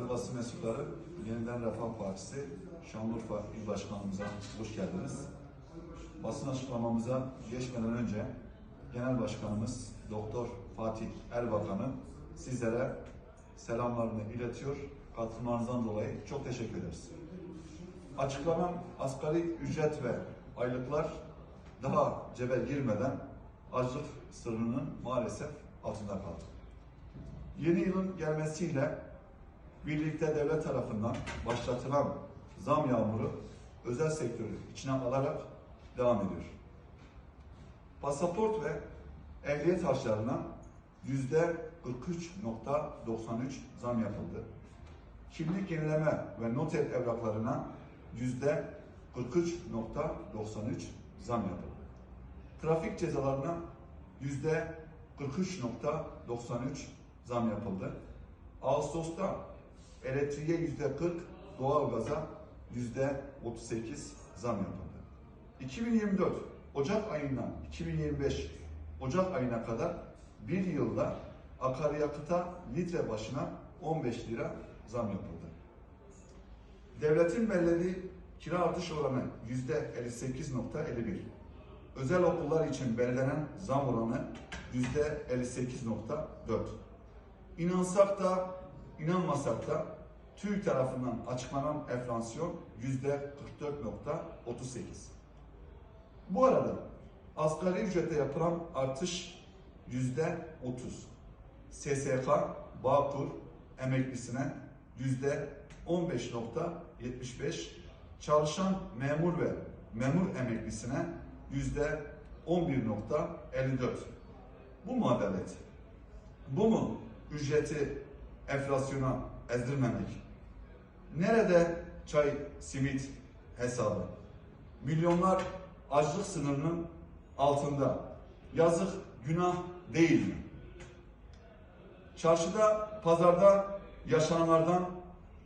Değerli basın mensupları, Yeniden Refah Partisi Şanlıurfa İl Başkanımıza hoş geldiniz. Basın açıklamamıza geçmeden önce Genel Başkanımız Doktor Fatih Erbakan'ın sizlere selamlarını iletiyor. Katılmanızdan dolayı çok teşekkür ederiz. Açıklanan asgari ücret ve aylıklar daha cebe girmeden açlık sınırının maalesef altında kaldı. Yeni yılın gelmesiyle birlikte devlet tarafından başlatılan zam yağmuru özel sektörü içine alarak devam ediyor. Pasaport ve ehliyet harçlarına yüzde 43.93 zam yapıldı. Kimlik yenileme ve noter evraklarına yüzde 43.93 zam yapıldı. Trafik cezalarına yüzde 43.93 zam yapıldı. Ağustos'ta elektriğe yüzde 40, doğalgaza yüzde 38 zam yapıldı. 2024 Ocak ayından 2025 Ocak ayına kadar bir yılda akaryakıta litre başına 15 lira zam yapıldı. Devletin belirlediği kira artış oranı yüzde 58.51. Özel okullar için belirlenen zam oranı yüzde 58.4. İnansak da inanmasak da TÜİK tarafından açıklanan enflasyon yüzde 44.38. Bu arada asgari ücrete yapılan artış yüzde 30. SSK, Bağkur emeklisine yüzde 15.75, çalışan memur ve memur emeklisine yüzde 11.54. Bu mu? Bu mu ücreti enflasyona ezdirmemek? Nerede çay, simit hesabı? Milyonlar açlık sınırının altında. Yazık, günah değil mi? Çarşıda, pazarda yaşananlardan,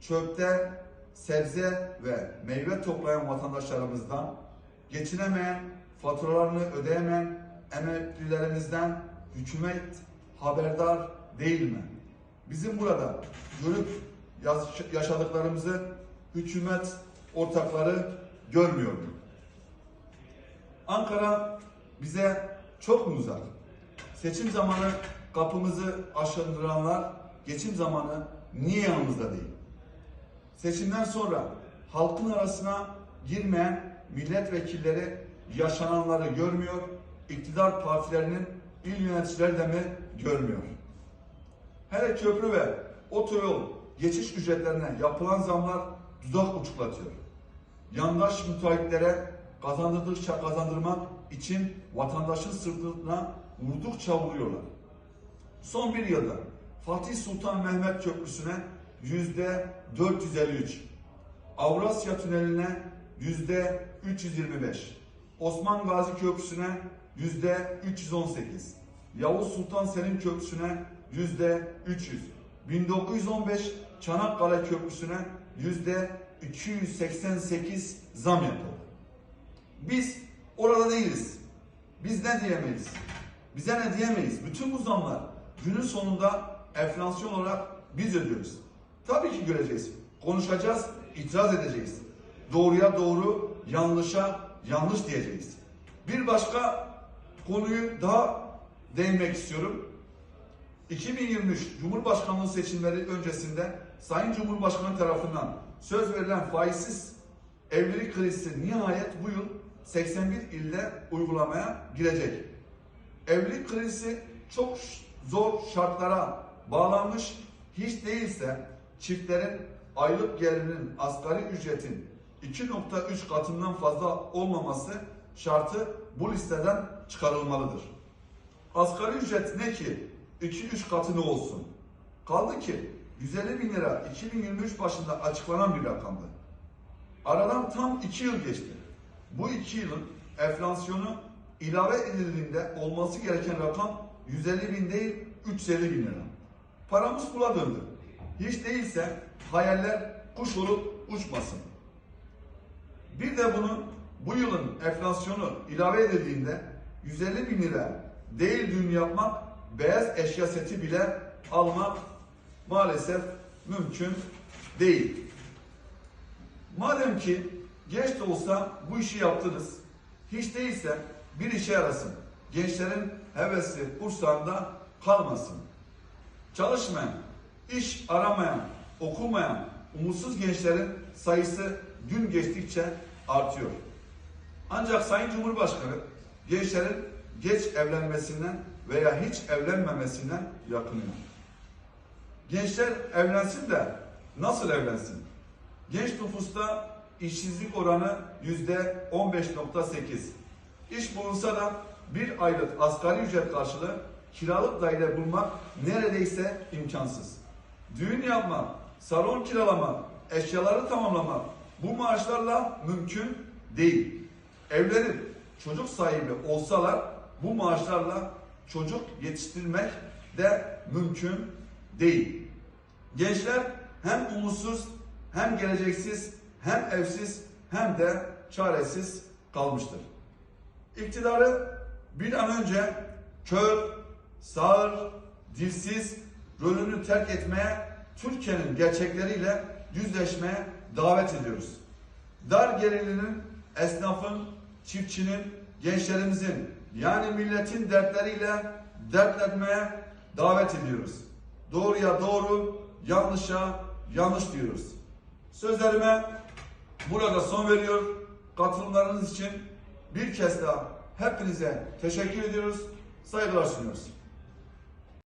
çöpte sebze ve meyve toplayan vatandaşlarımızdan, geçinemeyen, faturalarını ödeyemeyen emeklilerimizden hükümet haberdar değil mi? Bizim burada görüp yaş- yaşadıklarımızı hükümet ortakları görmüyor? Ankara bize çok mu uzak? Seçim zamanı kapımızı aşındıranlar geçim zamanı niye yanımızda değil? Seçimden sonra halkın arasına girmeyen milletvekilleri yaşananları görmüyor, iktidar partilerinin il yöneticileri de mi görmüyor? Hele köprü ve otoyol geçiş ücretlerine yapılan zamlar dudak uçuklatıyor. Yandaş müteahhitlere kazandırdıkça kazandırmak için vatandaşın sırtına vurdukça vuruyorlar. Son bir yılda Fatih Sultan Mehmet Köprüsü'ne yüzde 453, Avrasya Tüneli'ne yüzde 325, Osman Gazi Köprüsü'ne yüzde 318, Yavuz Sultan Selim Köprüsü'ne yüzde 300, 1915 Çanakkale Köprüsü'ne yüzde 288 zam yapıldı. Biz orada değiliz. Biz ne diyemeyiz? Bize ne diyemeyiz? Bütün bu zamlar günün sonunda enflasyon olarak biz ödüyoruz. Tabii ki göreceğiz. Konuşacağız, itiraz edeceğiz. Doğruya doğru, yanlışa yanlış diyeceğiz. Bir başka konuyu daha değinmek istiyorum. 2023 Cumhurbaşkanlığı seçimleri öncesinde Sayın Cumhurbaşkanı tarafından söz verilen faizsiz evlilik kredisi nihayet bu yıl 81 ilde uygulamaya girecek. Evlilik kredisi çok zor şartlara bağlanmış. Hiç değilse çiftlerin aylık gelirinin asgari ücretin 2.3 katından fazla olmaması şartı bu listeden çıkarılmalıdır. Asgari ücret ne ki 2-3 katı ne olsun? Kaldı ki 150 bin lira 2023 başında açıklanan bir rakamdı. Aradan tam 2 yıl geçti. Bu 2 yılın enflasyonu ilave edildiğinde olması gereken rakam 150 bin değil 350 bin lira. Paramız pula döndü. Hiç değilse hayaller kuş olup uçmasın. Bir de bunu bu yılın enflasyonu ilave edildiğinde 150 bin lira değil düğün yapmak, beyaz eşya seti bile almak maalesef mümkün değil. Madem ki geç de olsa bu işi yaptınız, hiç değilse bir işe yarasın. Gençlerin hevesi kursağında kalmasın. Çalışmayan, iş aramayan, okumayan, umutsuz gençlerin sayısı gün geçtikçe artıyor. Ancak Sayın Cumhurbaşkanı gençlerin geç evlenmesinden veya hiç evlenmemesinden yakınıyor. Gençler evlensin de nasıl evlensin? Genç nüfusta işsizlik oranı yüzde 15.8. İş bulunsa da bir aylık asgari ücret karşılığı kiralık daire bulmak neredeyse imkansız. Düğün yapmak, salon kiralamak, eşyaları tamamlamak bu maaşlarla mümkün değil. Evlenip çocuk sahibi olsalar bu maaşlarla çocuk yetiştirmek de mümkün değil. Gençler hem umutsuz, hem geleceksiz, hem evsiz, hem de çaresiz kalmıştır. İktidarı bir an önce kör, sağır, dilsiz rolünü terk etmeye, Türkiye'nin gerçekleriyle yüzleşmeye davet ediyoruz. Dar gelirlinin, esnafın, çiftçinin, gençlerimizin yani milletin dertleriyle dertlenmeye davet ediyoruz. Doğruya doğru, yanlışa yanlış diyoruz. Sözlerime burada son veriyor. Katılımlarınız için bir kez daha hepinize teşekkür ediyoruz. Saygılar sunuyoruz.